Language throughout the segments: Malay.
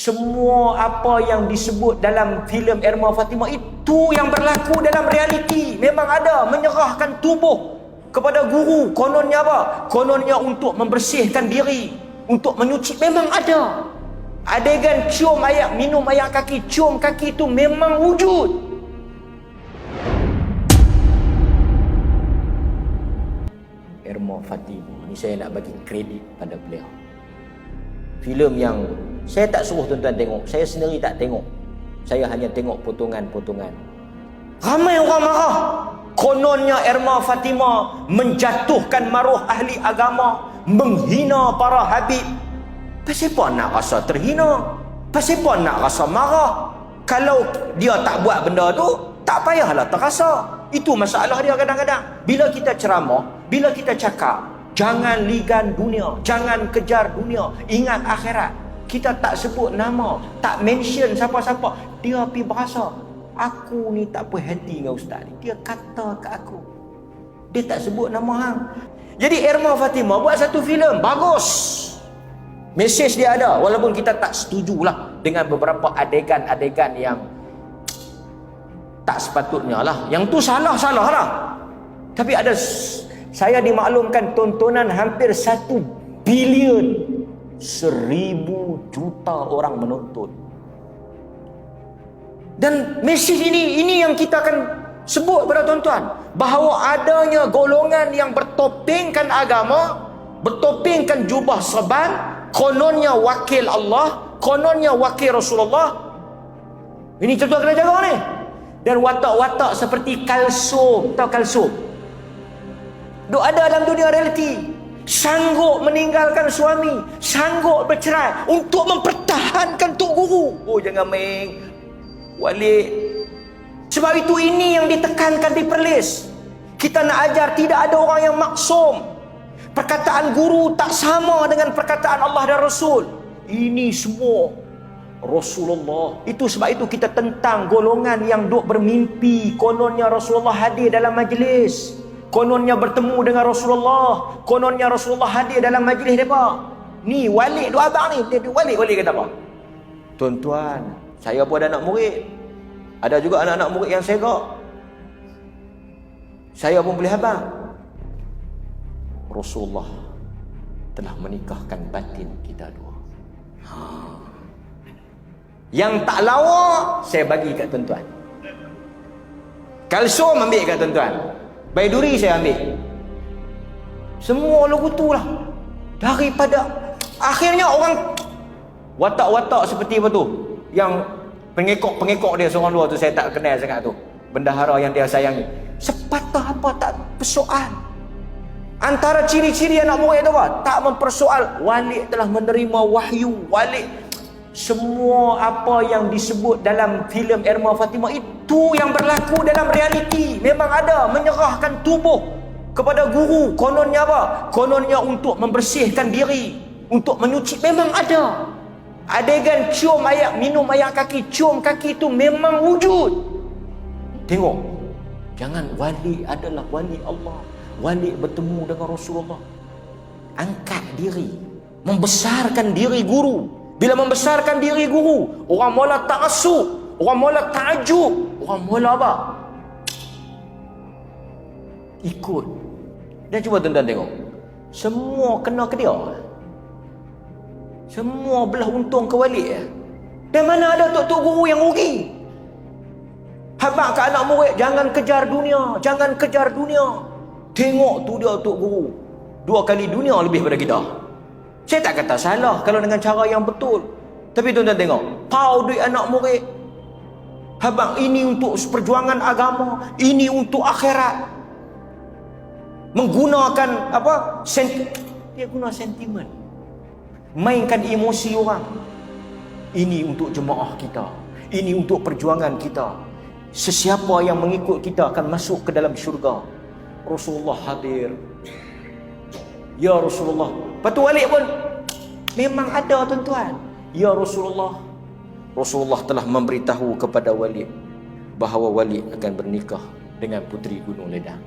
Semua apa yang disebut dalam filem Erma Fatimah itu yang berlaku dalam realiti. Memang ada menyerahkan tubuh kepada guru. Kononnya apa? Kononnya untuk membersihkan diri, untuk menyuci. Memang ada. Adegan cium ayak, minum ayak kaki, cium kaki itu memang wujud. Erma Fatimah. Ini saya nak bagi kredit pada beliau. Filem yang saya tak suruh tuan-tuan tengok. Saya sendiri tak tengok. Saya hanya tengok potongan-potongan. Ramai orang marah. Kononnya Erma Fatimah menjatuhkan maruh ahli agama, menghina para habib. Pasal apa nak rasa terhina? Pasal apa nak rasa marah? Kalau dia tak buat benda tu, tak payahlah terasa. Itu masalah dia kadang-kadang. Bila kita ceramah, bila kita cakap, jangan ligan dunia, jangan kejar dunia, ingat akhirat. Kita tak sebut nama, tak mention siapa-siapa. Dia pi berasa, aku ni tak puas hati dengan ustaz ni. Dia kata ke aku. Dia tak sebut nama hang. Jadi Erma Fatimah buat satu filem bagus. Mesej dia ada walaupun kita tak setujulah dengan beberapa adegan-adegan yang tak sepatutnya lah. Yang tu salah-salah lah. Tapi ada saya dimaklumkan tontonan hampir satu bilion seribu juta orang menonton. Dan mesej ini ini yang kita akan sebut pada tuan-tuan bahawa adanya golongan yang bertopengkan agama, bertopengkan jubah serban, kononnya wakil Allah, kononnya wakil Rasulullah. Ini tuan-tuan kena jaga ni. Dan watak-watak seperti kalsum, tahu kalsum? Duk ada dalam dunia realiti. Sanggup meninggalkan suami, sanggup bercerai untuk mempertahankan tok guru. Oh jangan main Walik. Sebab itu ini yang ditekankan di perlis. Kita nak ajar tidak ada orang yang maksum. Perkataan guru tak sama dengan perkataan Allah dan Rasul. Ini semua Rasulullah. Itu sebab itu kita tentang golongan yang duk bermimpi. Kononnya Rasulullah hadir dalam majlis. Kononnya bertemu dengan Rasulullah. Kononnya Rasulullah hadir dalam majlis mereka. Ni walik dua abang ni. Dia walik, walik kata apa? Tuan-tuan, saya pun ada anak murid. Ada juga anak-anak murid yang segak. Saya pun boleh abang. Rasulullah telah menikahkan batin kita dua. Ha. Yang tak lawa, saya bagi kat tuan-tuan. Kalsum ambil kat tuan-tuan. Baiduri saya ambil. Semua lagu tu lah. Daripada akhirnya orang watak-watak seperti apa tu? Yang pengekok-pengekok dia seorang dua tu saya tak kenal sangat tu. Bendahara yang dia sayangi. Sepatah apa tak persoal. Antara ciri-ciri anak murid tu apa? Tak mempersoal. Walik telah menerima wahyu. Walik semua apa yang disebut dalam filem Erma Fatimah itu yang berlaku dalam realiti. Memang ada menyerahkan tubuh kepada guru. Kononnya apa? Kononnya untuk membersihkan diri, untuk menyuci. Memang ada. Adegan cium ayak, minum ayak kaki, cium kaki itu memang wujud. Tengok. Jangan wali adalah wali Allah. Wali bertemu dengan Rasulullah. Angkat diri. Membesarkan diri guru. Bila membesarkan diri guru, orang mula ta'asub, orang mula ta'ajub, orang mula apa? Ikut. Dan cuba tuan-tuan tengok. Semua kena ke dia. Semua belah untung ke walik. Dan mana ada tok-tok guru yang rugi? Habak ke anak murid, jangan kejar dunia, jangan kejar dunia. Tengok tu dia tok guru. Dua kali dunia lebih pada kita. Saya tak kata salah kalau dengan cara yang betul. Tapi tuan-tuan tengok, pau duit anak murid. Habang ini untuk perjuangan agama, ini untuk akhirat. Menggunakan apa? Sent dia guna sentimen. Mainkan emosi orang. Ini untuk jemaah kita. Ini untuk perjuangan kita. Sesiapa yang mengikut kita akan masuk ke dalam syurga. Rasulullah hadir. Ya Rasulullah. Patu Walid pun memang ada tuan-tuan. Ya Rasulullah. Rasulullah telah memberitahu kepada Walid bahawa Walid akan bernikah dengan puteri Gunung Ledang.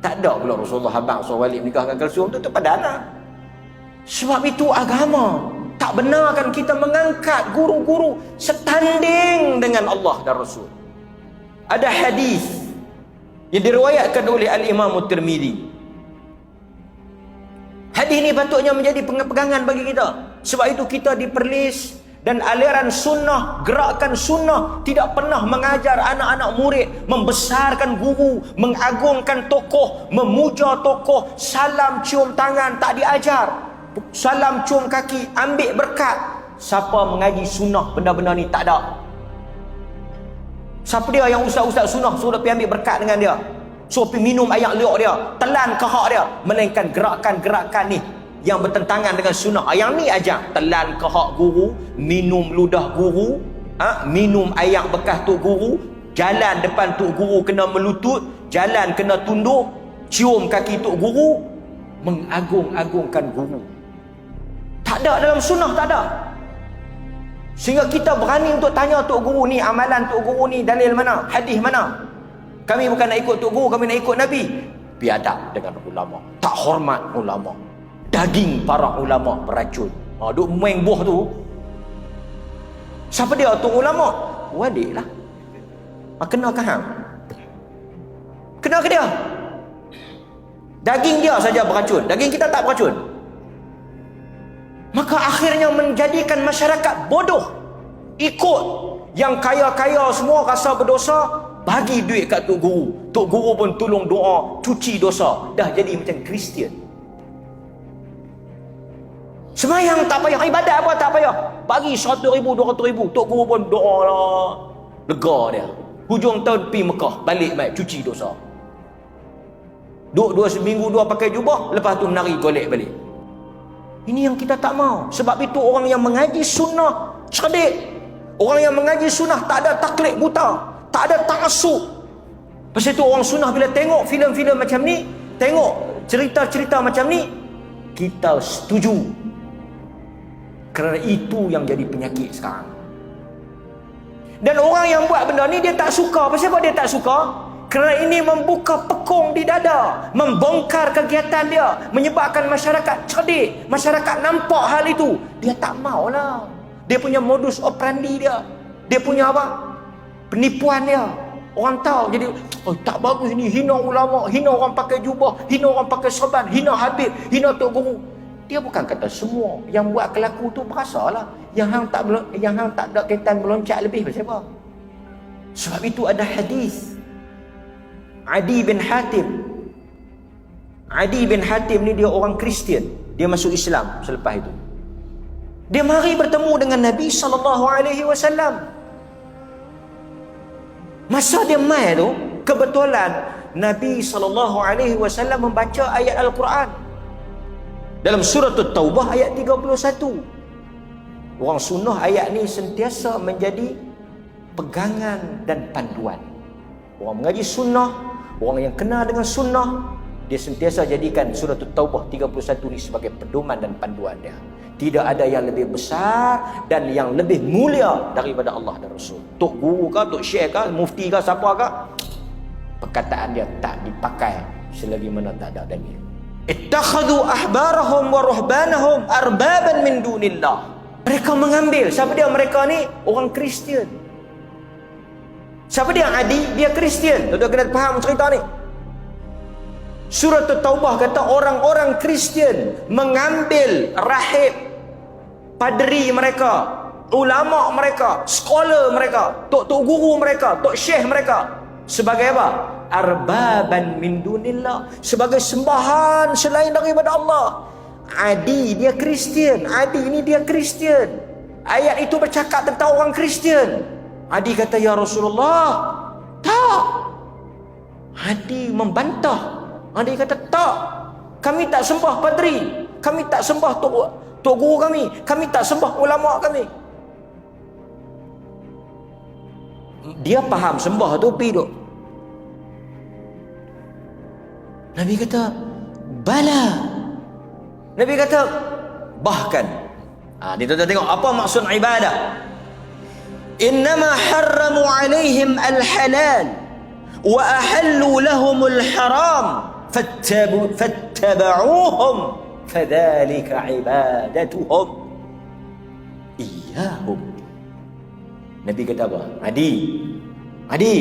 Tak ada pula Rasulullah habang suruh Walid menikah dengan Kalsum tu tu pada anak. Sebab itu agama. Tak benarkan kita mengangkat guru-guru setanding dengan Allah dan Rasul. Ada hadis yang diriwayatkan oleh Al-Imam Tirmizi. Hadis ini patutnya menjadi pegangan bagi kita. Sebab itu kita diperlis dan aliran sunnah, gerakan sunnah tidak pernah mengajar anak-anak murid membesarkan guru, mengagungkan tokoh, memuja tokoh, salam cium tangan tak diajar. Salam cium kaki, ambil berkat. Siapa mengaji sunnah benda-benda ni tak ada. Siapa dia yang ustaz-ustaz sunnah suruh pergi ambil berkat dengan dia? Pergi minum air liuk dia, telan kehak dia, melainkan gerakan-gerakan ni yang bertentangan dengan sunnah. Ah, yang ni aja telan kehak guru, minum ludah guru, ha? minum air bekas tu guru, jalan depan tu guru kena melutut, jalan kena tunduk, cium kaki tu guru, mengagung-agungkan guru. Tak ada dalam sunnah, tak ada. Sehingga kita berani untuk tanya Tok Guru ni, amalan Tok Guru ni, dalil mana? Hadis mana? Kami bukan nak ikut Tok Guru, kami nak ikut Nabi. Biadab dengan ulama. Tak hormat ulama daging para ulama beracun. Ha, duk main buah tu. Siapa dia tu ulama? Wadik lah. Ha, kena ke hang? Kena ke dia? Daging dia saja beracun. Daging kita tak beracun. Maka akhirnya menjadikan masyarakat bodoh. Ikut yang kaya-kaya semua rasa berdosa, bagi duit kat Tok Guru. Tok Guru pun tolong doa, cuci dosa. Dah jadi macam Kristian. Semayang tak payah. Ibadat apa tak payah. Bagi satu ribu, dua ratus ribu. Tok Guru pun doa lah. Lega dia. Hujung tahun pergi Mekah. Balik baik. Cuci dosa. Duk dua seminggu dua pakai jubah. Lepas tu nari golek balik. Ini yang kita tak mau. Sebab itu orang yang mengaji sunnah cerdik. Orang yang mengaji sunnah tak ada taklid buta. Tak ada ta'asuk. Pasal itu orang sunnah bila tengok filem-filem macam ni. Tengok cerita-cerita macam ni. Kita setuju kerana itu yang jadi penyakit sekarang. Dan orang yang buat benda ni dia tak suka. Pasal apa dia tak suka? Kerana ini membuka pekung di dada. Membongkar kegiatan dia. Menyebabkan masyarakat cerdik. Masyarakat nampak hal itu. Dia tak maulah. Dia punya modus operandi dia. Dia punya apa? Penipuan dia. Orang tahu jadi oh, tak bagus ni hina ulama, hina orang pakai jubah, hina orang pakai serban, hina habib, hina tok guru. Dia bukan kata semua yang buat kelaku tu berasalah. Yang hang tak yang hang tak ada kaitan meloncat lebih pasal apa? Sebab itu ada hadis. Adi bin Hatim. Adi bin Hatim ni dia orang Kristian. Dia masuk Islam selepas itu. Dia mari bertemu dengan Nabi sallallahu alaihi wasallam. Masa dia mai tu, kebetulan Nabi sallallahu alaihi wasallam membaca ayat Al-Quran. Dalam surah Taubah ayat 31 orang sunnah ayat ni sentiasa menjadi pegangan dan panduan. Orang mengaji sunnah orang yang kenal dengan sunnah dia sentiasa jadikan surah Taubah 31 ni sebagai pedoman dan panduan dia tidak ada yang lebih besar dan yang lebih mulia daripada Allah dan Rasul. Tok guru ke, tok syekh ke, mufti ke, siapa ke? Perkataan dia tak dipakai selagi mana tak ada dalil. Ittakhadhu ahbarahum wa ruhbanahum arbaban min dunillah. Mereka mengambil. Siapa dia mereka ni? Orang Kristian. Siapa dia? Adi dia Kristian. Tuan kena faham cerita ni. Surah Taubah kata orang-orang Kristian mengambil rahib padri mereka ulama mereka sekolah mereka tok-tok guru mereka tok syekh mereka. Sebagai apa? Arbaban min dunillah. Sebagai sembahan selain daripada Allah. Adi dia Kristian. Adi ini dia Kristian. Ayat itu bercakap tentang orang Kristian. Adi kata ya Rasulullah. Tak. Adi membantah. Adi kata tak. Kami tak sembah padri. Kami tak sembah tok tok guru kami kami tak sembah ulama kami dia faham sembah tu pi duk Nabi kata, bala. Nabi kata, bahkan. Ha, ni tuan tengok apa maksud ibadah. Innama harramu alaihim al-halal wa ahallu lahum al-haram fattabu fattaba'uhum fadhalika ibadatuhum. iyyahum. Nabi kata apa? Adi. Adi.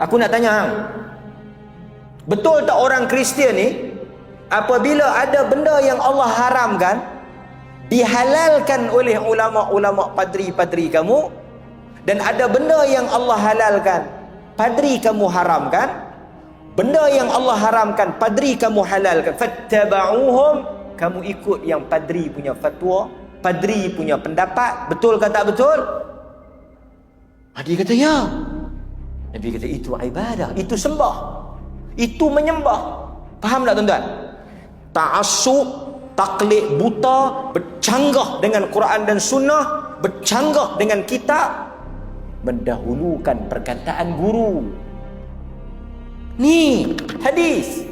Aku nak tanya hang. Betul tak orang Kristian ni apabila ada benda yang Allah haramkan dihalalkan oleh ulama-ulama padri-padri kamu dan ada benda yang Allah halalkan padri kamu haramkan benda yang Allah haramkan padri kamu halalkan. Fattaba'uhum kamu ikut yang padri punya fatwa padri punya pendapat. Betul ke tak betul? Adi kata ya. Nabi kata itu ibadah itu sembah itu menyembah. Faham tak tuan-tuan? Ta'assub taklid buta bercanggah dengan Quran dan sunnah bercanggah dengan kitab mendahulukan perkataan guru ni hadis.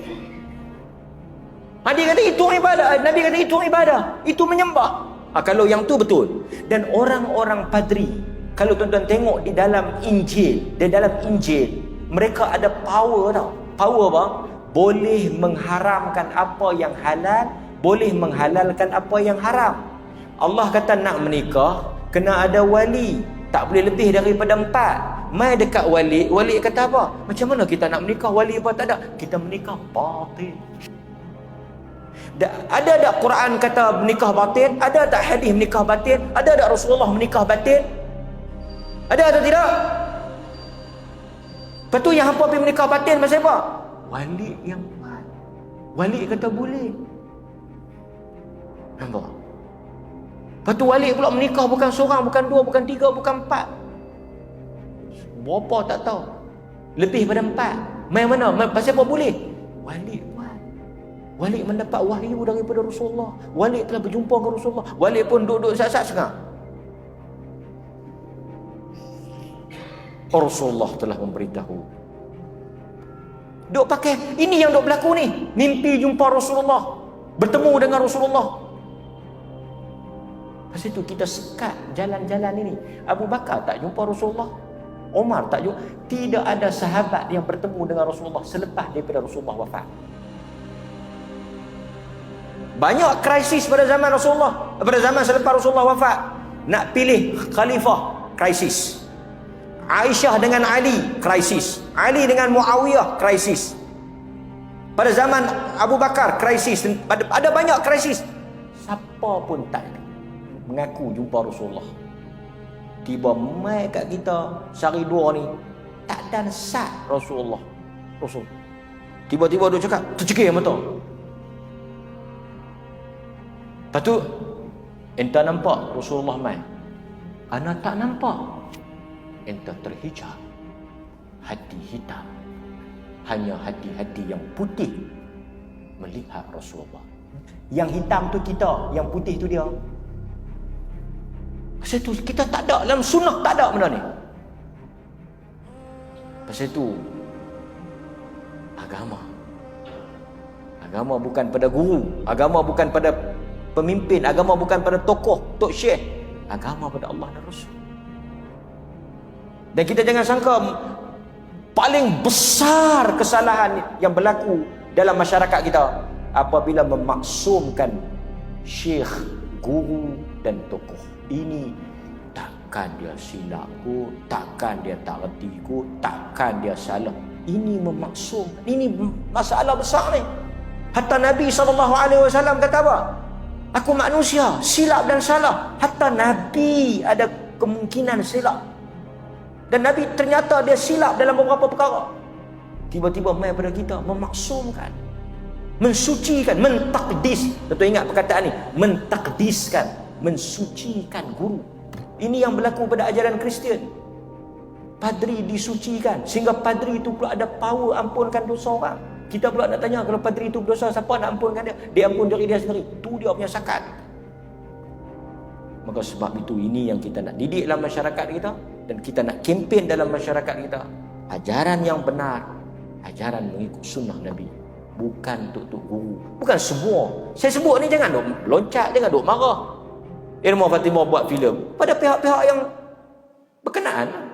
Hadis kata itu ibadah Nabi kata itu ibadah. Itu menyembah. Ha, kalau yang tu betul. Dan orang-orang padri kalau tuan-tuan tengok di dalam Injil di dalam Injil mereka ada power tau. Power apa? Boleh mengharamkan apa yang halal boleh menghalalkan apa yang haram. Allah kata nak menikah kena ada wali. Tak boleh lebih daripada empat mai dekat wali wali kata apa? Macam mana kita nak menikah? Wali apa tak ada? Kita menikah batin. Ada tak Quran kata menikah batin? Ada tak hadis menikah batin? Ada tak Rasulullah menikah batin? Ada atau tidak? Lepas tu yang hampa pergi menikah batin masa apa? wali yang kuat wali kata boleh. Nampak? Lepas tu wali pula menikah bukan seorang bukan dua bukan tiga bukan empat berapa tak tahu lebih pada empat main mana pasal apa boleh wali kuat wali mendapat wahyu daripada Rasulullah wali telah berjumpa dengan Rasulullah wali pun duduk-duduk sat-sat sengah Rasulullah telah memberitahu Duk pakai ini yang duk berlaku ni. Mimpi jumpa Rasulullah. Bertemu dengan Rasulullah. Lepas itu kita sekat jalan-jalan ini. Abu Bakar tak jumpa Rasulullah. Omar tak jumpa. Tidak ada sahabat yang bertemu dengan Rasulullah selepas daripada Rasulullah wafat. Banyak krisis pada zaman Rasulullah. Pada zaman selepas Rasulullah wafat. Nak pilih khalifah. Krisis. Aisyah dengan Ali krisis Ali dengan Muawiyah krisis pada zaman Abu Bakar krisis ada, ada banyak krisis siapa pun tak mengaku jumpa Rasulullah tiba mai kat kita sehari dua ni tak ada sat Rasulullah. Rasul. Tiba-tiba dia cakap tercekik mata lepas tu entah nampak Rasulullah mai. Anak tak nampak. Entah terhijab. Hati hitam. Hanya hati-hati yang putih melihat Rasulullah. Yang hitam tu kita yang putih tu dia pasal tu kita tak ada dalam sunnah tak ada benda ni. Pasal tu agama. Agama bukan pada guru agama bukan pada pemimpin agama bukan pada tokoh tok syekh. Agama pada Allah dan Rasul. Dan kita jangan sangka paling besar kesalahan yang berlaku dalam masyarakat kita apabila memaksumkan syekh, guru dan tokoh. Ini takkan dia silap ku, takkan dia tak reti ku, takkan dia salah. Ini memaksum. Ini masalah besar ni. Hatta Nabi SAW kata apa? Aku manusia, silap dan salah. Hatta Nabi ada kemungkinan silap. Dan Nabi ternyata dia silap dalam beberapa perkara. Tiba-tiba mai pada kita memaksumkan. Mensucikan, mentakdis. Tentu ingat perkataan ni, mentakdiskan, mensucikan guru. Ini yang berlaku pada ajaran Kristian. Padri disucikan sehingga padri itu pula ada power ampunkan dosa orang. Kita pula nak tanya kalau padri itu berdosa siapa nak ampunkan dia? Dia ampun diri dia sendiri. Itu dia punya sakat. Maka sebab itu ini yang kita nak didik dalam masyarakat kita dan kita nak kempen dalam masyarakat kita ajaran yang benar ajaran mengikut sunnah Nabi bukan tuk-tuk guru bukan semua saya sebut ni jangan duk loncat jangan duk marah Irma Fatimah buat filem. Pada pihak-pihak yang berkenaan